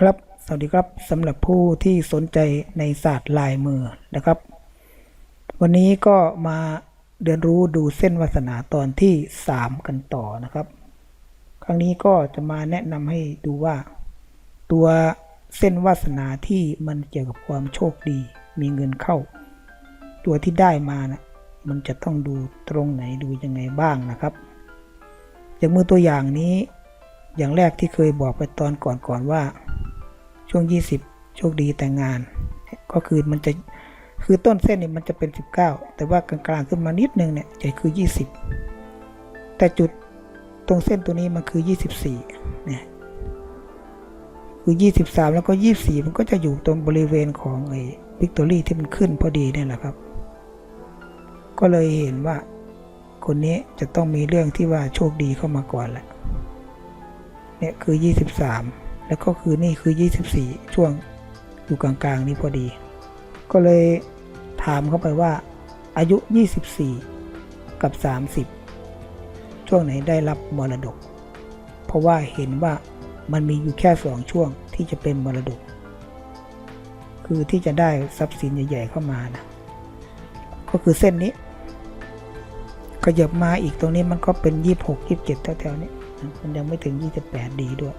ครับ สวัสดีครับสำหรับผู้ที่สนใจในศาสตร์ลายมือนะครับ วันนี้ก็มาเรียนรู้ดูเส้นวาสนาตอนที่ 3 กันต่อนะครับ ครั้งนี้ก็จะมาแนะนำให้ดูว่า ตัวเส้นวาสนาที่มันเกี่ยวกับความโชคดี มีเงินเข้า ตัวที่ได้มานะมันจะต้องดูตรงไหนดูยังไงบ้างนะครับ อย่างมือตัวอย่างนี้ อย่างแรกที่เคยบอกไปตอนก่อนๆว่า ช่วง 20 โชคดีแต่งงาน ก็คือมันจะคือต้นเส้นนี่มันจะเป็น 19 แต่ว่ากลางๆขึ้นมานิดนึงเนี่ยจะคือ 20 แต่จุดตรงเส้นตัวนี้มันคือ 24เนี่ยคือ 23 แล้วก็ 24 มันก็จะอยู่ตรงบริเวณของไอ้วิกตอรี่ที่มันขึ้นพอดีเนี่ยแหละครับ ก็เลยเห็นว่าคนนี้จะต้องมีเรื่องที่ว่าโชคดีเข้ามาก่อนแหละเนี่ยคือ 23 แล้วก็คือนี่คือ 24 ช่วงอยู่กลางๆนี้พอดี ก็เลยถามเข้าไปว่า อายุ 24 กับ 30 ช่วงไหนได้รับมรดก เพราะว่าเห็นว่ามันมีอยู่แค่สองช่วงที่จะเป็นมรดก คือที่จะได้ทรัพย์สินใหญ่ๆเข้ามานะก็คือเส้นนี้ขยับมาอีกตรงนี้มันก็เป็น 26 27แถวๆนี้มันยังไม่ถึง 28 ดีด้วย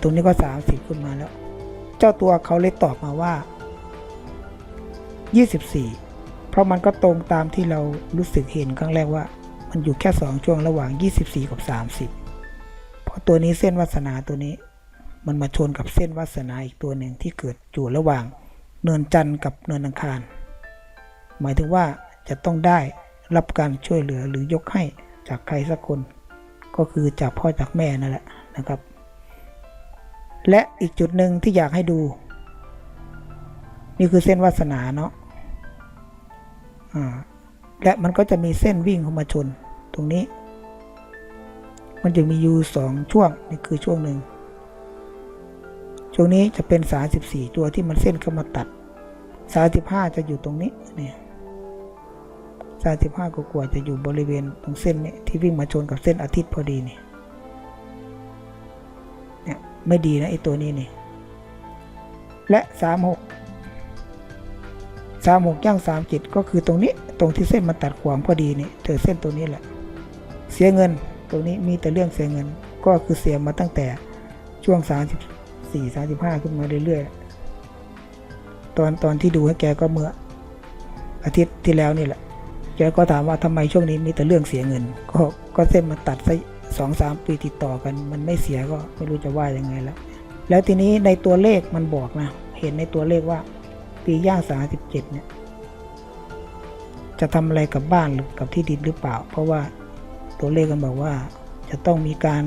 ตรงนี้ก็ 30 ขึ้นมาแล้ว เจ้าตัวเขาเลยตอบมาว่า 24 เพราะมันก็ตรงตามที่เรารู้สึกเห็นครั้งแรกว่า มันอยู่แค่ 2 ช่วงระหว่าง 24 กับ 30 เพราะตัวนี้เส้นวาสนาตัวนี้ มันมาชนกับเส้นวาสนาอีกตัวหนึ่งที่เกิดอยู่ระหว่างเนินจันทร์กับเนินอังคาร หมายถึงว่าจะต้องได้รับการช่วยเหลือหรือยกให้จากใครสักคน ก็คือจากพ่อจากแม่นั่นแหละนะครับ และอีกจุดหนึ่งที่อยากให้ดู นี่คือเส้นวาสนาเนาะและมันก็จะมีเส้นวิ่งเข้ามาชนตรงนี้ มันจะมีอยู่สองช่วงนี่คือช่วงหนึ่งช่วงนี้จะเป็น34ตัวที่มันเส้นเข้ามาตัด35จะอยู่ตรงนี้เนี่ย35กว่าจะอยู่บริเวณตรงเส้นนี้ที่วิ่งมาชนกับเส้นอาทิตย์พอดีนี่ ไม่ดีนะไอตัวนี้นี่ และ 36 36ย่าง37 ก็คือตรงนี้ตรงที่เส้นมันตัดขวางพอดีนี่เจอเส้นตัวนี้แหละ เสียเงินตรงนี้มีแต่เรื่องเสียเงิน ก็คือเสียมาตั้งแต่ช่วง 34 35 ขึ้นมาเรื่อยๆ ตอนตอนที่ดูให้แกก็เมื่อ อาทิตย์ที่แล้วนี่แหละ แกก็ถามว่าทำไมช่วงนี้มีแต่เรื่องเสียเงิน ก็ก็เส้นมันตัดซะ สองสามปีติดต่อกัน มันไม่เสียก็ไม่รู้จะว่ายังไงแล้ว แล้วทีนี้ในตัวเลขมันบอกนะ เห็นในตัวเลขว่า ปีย่างสามสิบเจ็ดเนี่ย จะทำอะไรกับบ้านหรือกับที่ดินหรือเปล่า เพราะว่าตัวเลขกันบอกว่า จะต้องมีการ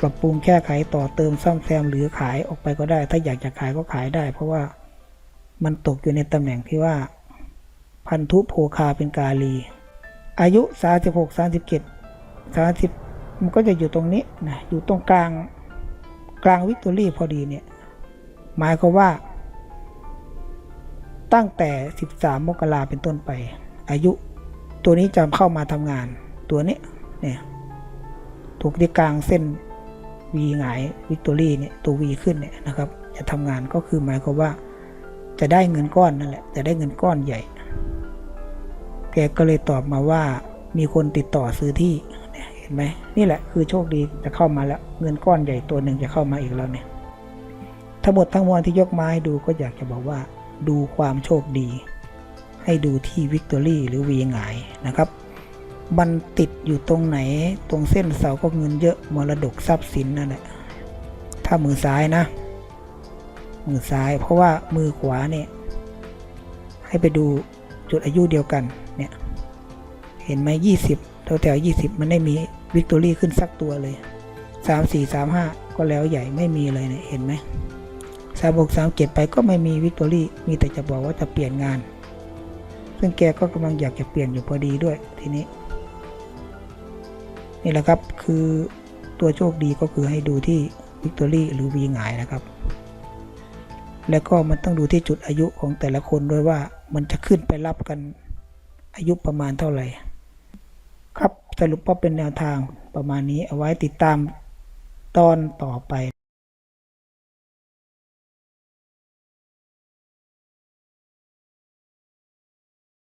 ปรับปรุงแก้ไขต่อเติมซ่อมแซมหรือขายออกไปก็ได้ ถ้าอยากจะขายก็ขายได้ เพราะว่ามันตกอยู่ในตำแหน่งที่ว่า พันธุโภคาเป็นกาลี อายุ 36 37 30 มันก็จะอยู่ตรงนี้นะอยู่ตรงกลางกลางวิกตอรี่พอดีเนี่ยหมายความว่า ตั้งแต่ 13 มกราเป็นต้นไป อายุตัวนี้จะเข้ามาทำงานตัวนี้เนี่ยถูกที่กลางเส้นวีหงายวิกตอรี่เนี่ยตัววีขึ้นเนี่ยนะครับ จะทำงานก็คือหมายความว่า จะได้เงินก้อนนั่นแหละจะได้เงินก้อนใหญ่ แกก็เลยตอบมาว่ามีคนติดต่อซื้อที่ ห็นไหมนี่แหละคือโชคดีจะเข้ามาแล้ว เงินก้อนใหญ่ตัวหนึ่งจะเข้ามาอีกแล้วเนี่ยทั้งหมดทั้งมวลที่ยกมาให้ดูก็อยากจะบอกว่า ดูความโชคดี ให้ดูที่วิกตอรี่หรือวีหงายนะครับมันติดอยู่ตรงไหนตรงเส้นเสาก็เงินเยอะมรดกทรัพย์สินนั่นแหละถ้ามือซ้ายนะ มือซ้าย เพราะว่ามือขวาเนี่ยให้ไปดูจุดอายุเดียวกันเนี่ยเห็นไหมยี่สิบแถวแถวยี่สิบมันไม่มีวิกตอรี่ขึ้นสักตัวเลยสามสี่สามห้าก็แล้วใหญ่ไม่มีเลยเนี่ยเห็นไหมสามหกสามเจ็ดไปก็ไม่มีวิกตอรี่มีแต่จะบอกว่าจะเปลี่ยนงาน ซึ่งแกก็กำลังอยากจะเปลี่ยนอยู่พอดีด้วยทีนี้ นี่แหละครับคือตัวโชคดีก็คือให้ดูที่วิกตอรี่หรือวีหงายนะครับ แล้วก็มันต้องดูที่จุดอายุของแต่ละคนด้วยว่ามันจะขึ้นไปรับกันอายุประมาณเท่าไหร่ สรุปว่าเป็นแนวทางประมาณนี้เอาไว้ติดตามตอนต่อไป